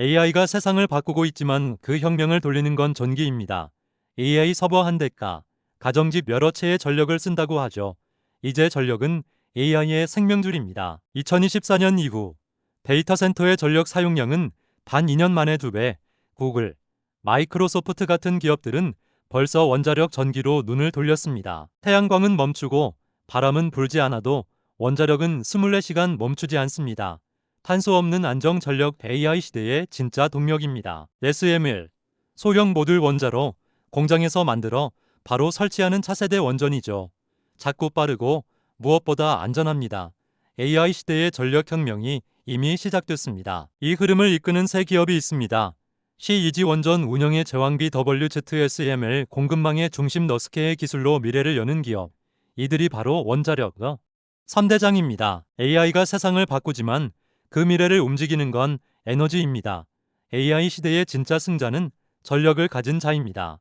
AI가 세상을 바꾸고 있지만 그 혁명을 돌리는 건 전기입니다. AI 서버 한 대가 가정집 여러 채의 전력을 쓴다고 하죠. 이제 전력은 AI의 생명줄입니다. 2024년 이후 데이터 센터의 전력 사용량은 단 2년 만에 2배, 구글, 마이크로소프트 같은 기업들은 벌써 원자력 전기로 눈을 돌렸습니다. 태양광은 멈추고 바람은 불지 않아도 원자력은 24시간 멈추지 않습니다. 탄소 없는 안정 전력 AI 시대의 진짜 동력입니다. SML 소형 모듈 원자로 공장에서 만들어 바로 설치하는 차세대 원전이죠. 작고 빠르고 무엇보다 안전합니다. AI 시대의 전력 혁명이 이미 시작됐습니다. 이 흐름을 이끄는 새 기업이 있습니다. C2G 원전 운영의 제왕비 WZSML 공급망의 중심 너스케의 기술로 미래를 여는 기업. 이들이 바로 원자력 3대장입니다. AI가 세상을 바꾸지만 그 미래를 움직이는 건 에너지입니다. AI 시대의 진짜 승자는 전력을 가진 자입니다.